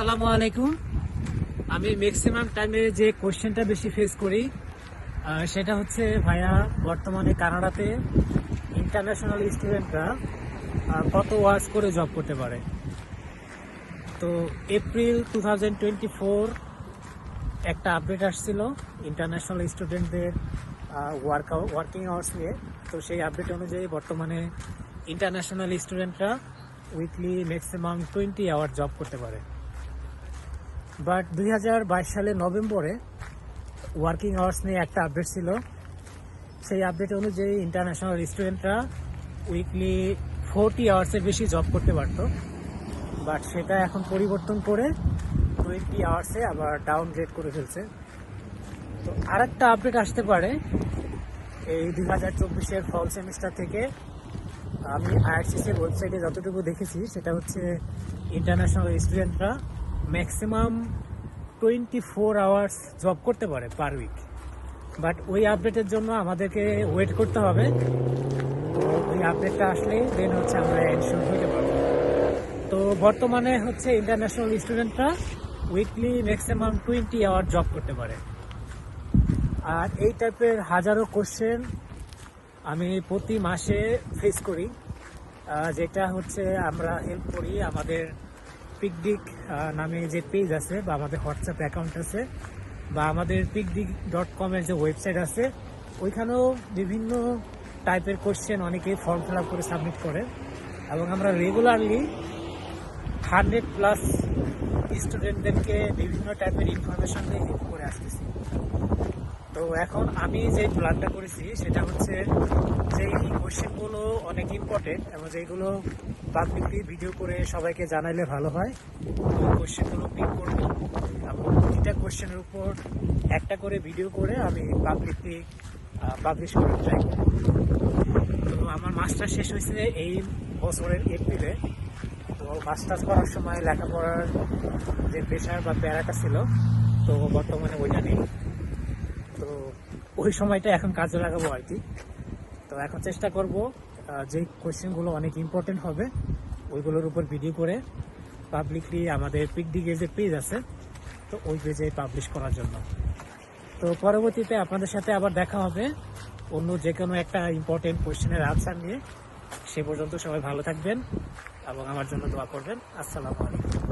আসসালামু আলাইকুম। আমি ম্যাক্সিমাম টাইমে যে কোশ্চেনটা বেশি ফেস করি সেটা হচ্ছে ভাইয়া বর্তমানে কানাডাতে ইন্টারন্যাশনাল স্টুডেন্টরা কত ওয়ার্স করে জব করতে পারে? তো এপ্রিল টু একটা আপডেট আসছিল ইন্টারন্যাশনাল স্টুডেন্টদের ওয়ার্ক ওয়ার্কিং আওয়ার্স নিয়ে। তো সেই আপডেট অনুযায়ী বর্তমানে ইন্টারন্যাশনাল স্টুডেন্টরা weekly maximum twenty hour job করতে পারে। বাট দুই সালের নভেম্বরে ওয়ার্কিং আওয়ার্স নিয়ে একটা আপডেট ছিল। সেই আপডেট অনুযায়ী ইন্টারন্যাশনাল স্টুডেন্টরা উইকলি ফোরটি আওয়ার্সের বেশি জব করতে পারতো। বাট সেটা এখন পরিবর্তন করে টোয়েন্টি আওয়ার্সে আবার ডাউন গ্রেড করে ফেলছে। তো আরেকটা আপডেট আসতে পারে। এই দুই হাজার চব্বিশের ফল সেমিস্টার থেকে আমি আইআরসিসির ওয়েবসাইটে যতটুকু দেখেছি, সেটা হচ্ছে ইন্টারন্যাশনাল স্টুডেন্টরা maximum twenty four hours job করতে পারে পার উইক বাট ওই আপডেটের জন্য আমাদেরকে ওয়েট করতে হবে। ওই আপডেটটা আসলে দেন হচ্ছে আমরা এনশিওর হতে পারব। তো বর্তমানে হচ্ছে ইন্টারন্যাশনাল স্টুডেন্টরা weekly maximum twenty hour job করতে পারে। আর এই টাইপের হাজারো কোশ্চেন আমি প্রতি মাসে ফেস করি। যেটা হচ্ছে আমরা হেল্প করি আমাদের পিকডিক নামে যে পেজ আছে বা আমাদের হোয়াটসঅ্যাপ অ্যাকাউন্ট আছে বা আমাদের পিকডিক ডট কমের যে ওয়েবসাইট আছে, ওইখানেও বিভিন্ন টাইপের কোশ্চেন অনেকেই ফর্ম ফিল করে সাবমিট করে এবং আমরা রেগুলারলি হান্ড্রেড প্লাস স্টুডেন্টদেরকে বিভিন্ন টাইপের ইনফরমেশন দিয়ে হেল্প করে আসতেছি। তো এখন আমি যে প্ল্যানটা করেছি, সেটা হচ্ছে যে এই কোশ্চেনগুলো অনেক ইম্পর্টেন্ট এবং যেগুলো পাবলিকলি ভিডিও করে সবাইকে জানাইলে ভালো হয়। ওই কোশ্চেনগুলো পিক করব এবং প্রতিটা কোশ্চেনের উপর একটা করে ভিডিও করে আমি পাবলিকলি পাবলিশ করার ট্রাই করব তো আমার মাস্টার শেষ হয়েছে এই বছরের এপ্রিলে তো মাস্টার্স করার সময় লেখাপড়ার যে প্রেশার বা প্যারাটা ছিল, তো বর্তমানে ওইটা নেই। তো ওই সময়টা এখন কাজে লাগাবো আর কি। তো এখন চেষ্টা করব যে কোয়েশ্চেনগুলো অনেক ইম্পর্টেন্ট হবে, ওইগুলোর উপর ভিডিও করে পাবলিকলি আমাদের পিকডিগের যে পেজ আছে, তো ওই পেজে পাবলিশ করার জন্য। তো পরবর্তীতে আপনাদের সাথে আবার দেখা হবে, অন্য যে কোনো একটা ইম্পর্টেন্ট কোয়েশ্চেনের আনসার নিয়ে। সে পর্যন্ত সবাই ভালো থাকবেন এবং আমার জন্য দোয়া করবেন। আসসালামু আলাইকুম।